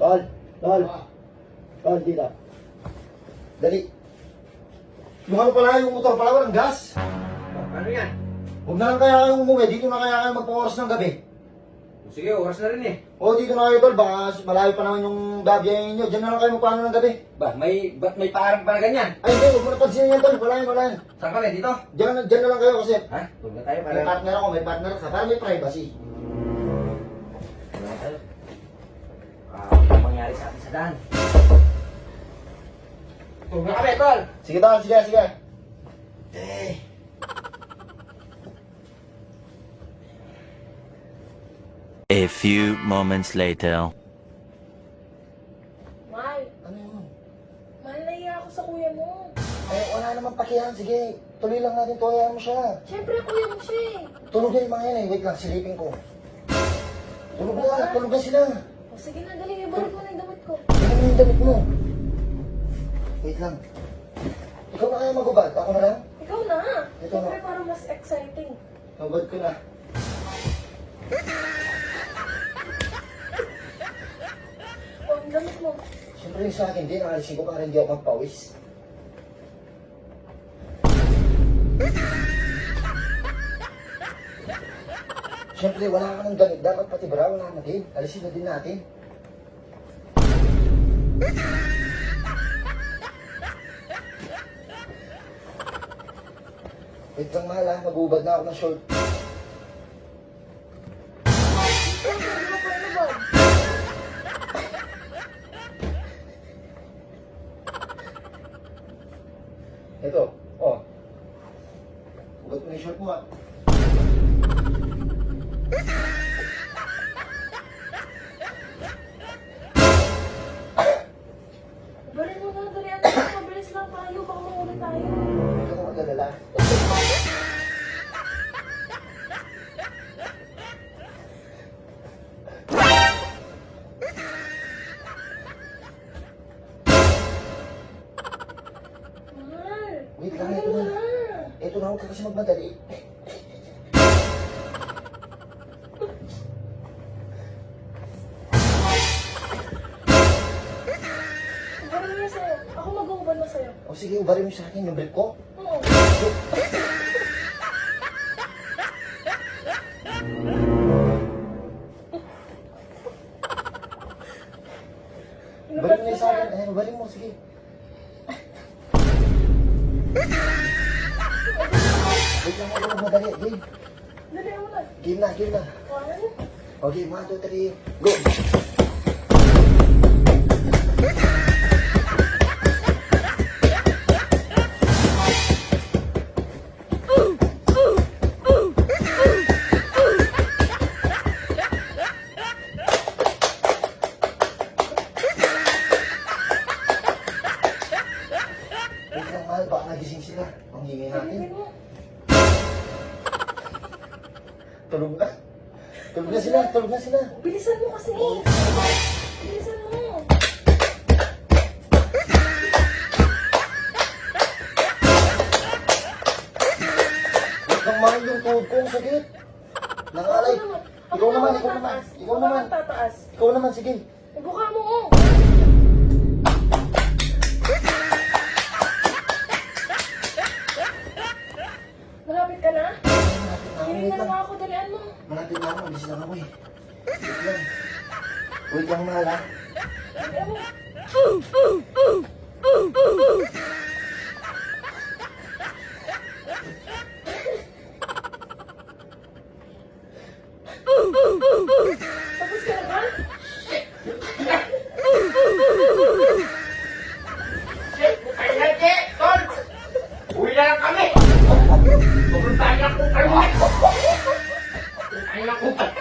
Tol, tol. Tol, dito. Dali. Yung ano pala, yung motor pala, walang gas. Ano yan? Huwag na lang kaya kayong umuwi, dito na kaya kayo magpa-oras ng gabi. Sige, oras na rin eh. O, dito na kayo, tol, baka malayo pa naman yung gabiyahin ninyo. Diyan na lang kayo magpaano ng gabi. Ba, may, ba't may parang pa na ganyan? Ay, hindi, huwag mo na pansinin yan, tol. Wala yan, wala yan. Saan kami? Dito? Diyan, na- diyan na lang kayo kasi Ha? Tulog na tayo para... may partner ako, may partner ka, para may privacy. Na tayo. Mangyari sa atin sa daan? Tulog na kami, tol! Sige, tol, sige, sige. Eh. A few moments later. Mahal, Ano yun? mahal naiya ako sa kuya mo. Eh, wala naman pakihan. Sige, tuloy lang natin to. Hayaan mo siya. Siyempre, kuya mo siya eh. Tulog na yung mga yan eh. Wait lang, silipin ko. Tulog na, tulog na sila. Sige na, dali, ibalik mo na yung damit ko. Mo yung damit mo. Wait lang. Ikaw na kaya magubad? Ako na lang? Ikaw na. Ito Siyempre, na. para mas exciting. Magubad ko na. O, ang damit mo. Siyempre yung sa akin din, alisin ko para hindi ako magpawis. Siyempre, wala ka ng damit. Dapat pati bra, wala na din. Alisin na din natin. Wait lang mahal ha, magubad na ako ng short. Ito, oh. Ubad mo yung short mo ha. Ibalik mo na, dali. Ano, mabilis lang tayo. Baka mauli tayo. Huwag ka mag-alala. Wait lang, ito na. Ito na, ka kasi magmadali. Mo na sa'yo. Ako mag-uubad na sa'yo. O sige, ubarin mo sa akin yung brief ko. Oo. Ubarin mo na sa akin. Ayan, ubarin mo, sige. Wait lang, huwag ka magmadali. Game. Dali mo na. Game na, game na. One. Okay, one, two, three, go! Baka nagising sila. Ang hingay natin. Tulog na. Tulog na sila, tulog na sila. Bilisan mo kasi. Bilisan mo. Lang, mahal, yung tuhod ko, ang sakit. Nangalay. Ikaw naman, ikaw naman. Ikaw naman. Ikaw naman, sige. Ibuka mo oh. ako, alis lang ako eh. Wait lang. Wait lang, mahal ha. ऊपर